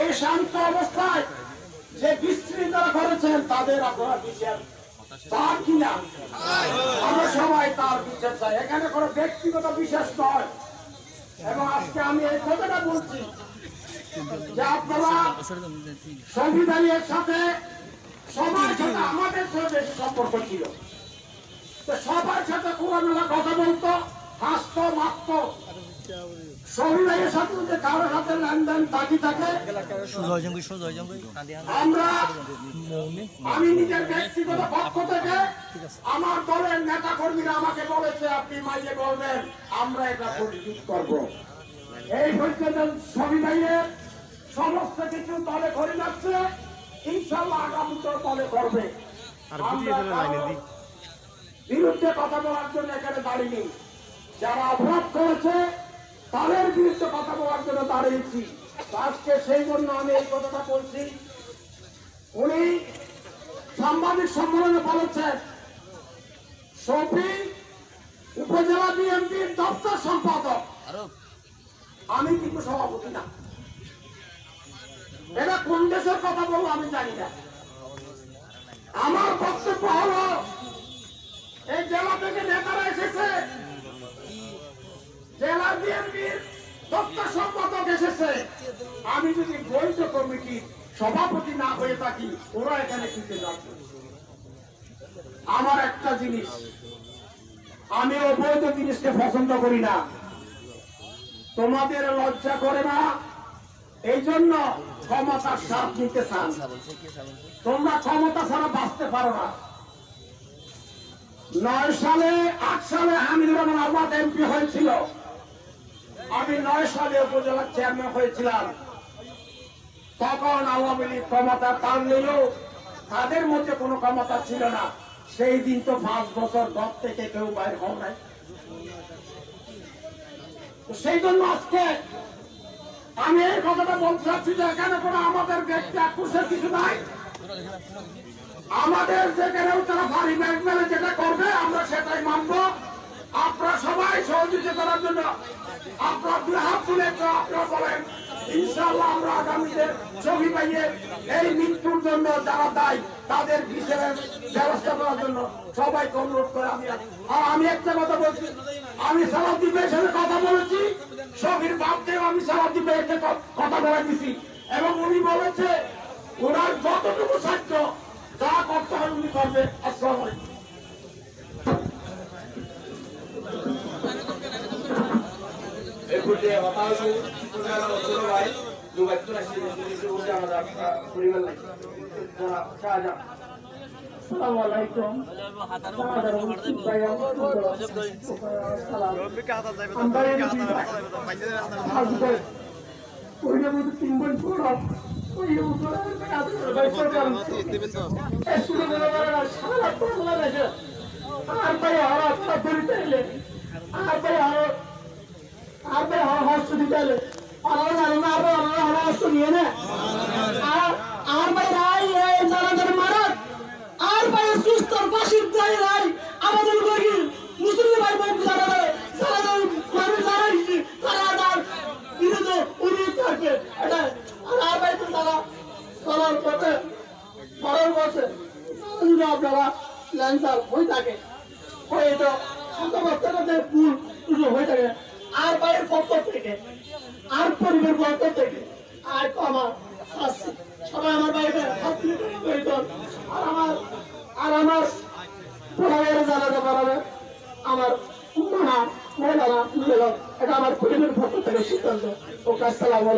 এই শান্ত অবস্থায় যে বিশৃঙ্খলা করেছেন তাদের আপনারা বিচার তার কিনা? আমরা সবাই তার বিচার চাই। এখানে কোনো ব্যক্তিগত বিশ্বাস নয়। এবং আজকে আমি এই কথাটা বলছি যে আপনারা সংবিধানের সাথে সবার সাথে আমাদের সাথে সম্পর্ক ছিল। সবার সাথে খোলামেলা কথা বলতো, হাসতো মারতো সাথে কারোর সাথে লেনদেন থাকি থাকে আমরা আমি নিজের ব্যক্তিগত পক্ষ থেকে আমার দলের নেতা কর্মীরা আমাকে বলেছে আপনি মাইয়ে বলবেন আমরা এটা পরিচিত করব। এই পর্যন্ত সমস্ত কিছু দলে করে যাচ্ছে। ইনশাল্লাহ আগামীতে দলে করবে বিরুদ্ধে কথা বলার জন্য এখানে দাঁড়িয়ে যারা অপরাধ করেছে তাদের বিরুদ্ধে কথা বলার জন্য দাঁড়িয়েছি। আজকে সেই জন্য আমি এই কথাটা বলছি। উনি সাংবাদিক সম্মেলনে বলেছেন শফি উপজেলা বিএনপির দপ্তর সম্পাদক। আমি কিন্তু সভাপতি না। এটা কোন দেশের কথা বলব আমি জানি না। আমার বক্তব্য হলো এই জেলা থেকে এসেছে জেলা বিএনপির দপ্তর সম্পাদক এসেছে। আমি যদি বৈধ কমিটির সভাপতি না হয়ে থাকি, ওরা এখানে কিনতে যাচ্ছে আমার একটা জিনিস, আমি অবৈধ জিনিসকে পছন্দ করি না। তোমাদের লজ্জা করে না? এই জন্য ক্ষমতার সাপ নিতে চান। তোমরা ক্ষমতা ছাড়া বাঁচতে পারো না। নয় সালে, আট সালে হামিদুর রহমান আহমদ এমপি হয়েছিল। আমি নয় সালে উপজেলার চেয়ারম্যান হয়েছিলাম। তখন আওয়ামী লীগ ক্ষমতা টান নিল তাদের মধ্যে কোনো ক্ষমতা ছিল না। সেই দিন তো পাঁচ বছর ঘর থেকে কেউ বাইর হও নাই। সেই জন্য আজকে আমি এই কথাটা বলতে চাচ্ছি যে এখানে কোনো আমাদের ব্যক্তি আক্রোশের কিছু নাই। আমাদের যেখানেও তারা বাড়ি ব্যাংক যেটা করবে, আমরা সেটাই মানবো। আপনারা করার জন্য আপনার আপনারা বলেন ইনশাল্লাহ আমরা ছবি পাইয়ে এই জন্য তাদের ব্যবস্থা করার জন্য করে আমি আর আমি একটা কথা বলছি, আমি সালাদ্দীপের সাথে কথা বলেছি শফির বাপকেও আমি সালাদ্দীপের সাথে কথা বলে দিছি। এবং উনি বলেছে, ওনার যতটুকু সাহায্য যা করতে হয় উনি করবে। এরপরে হতাহত ছোট ভাই দুবাই রাখছি আমাদের পরিবার লাগছে শাহজাহান। আর ভাই আর ধরিতে আর ভাই আর আর আর ভাই এই জানাজার মারাত আর ভাই সুস্থর পাশির দাই রাই আমাদের গরিব ভাই বোন যারা যারা মানুষ যারা তারা তার এটা আর ভাই তো তারা চলার পথে মরণ পথে যদি আপনারা ল্যান্সার হয়ে থাকে হয়তো কথাবার্তাটাতে ভুল ত্রুটি হয়ে থাকে আর ভাইয়ের পক্ষ থেকে, আর পরিবার পক্ষ থেকে, আর আমার সবাই আমার প্রয়োজন আর আমার আর আমার আমার মা মহিলা এটা আমার থেকে সিদ্ধান্ত। ওকে, আসসালামু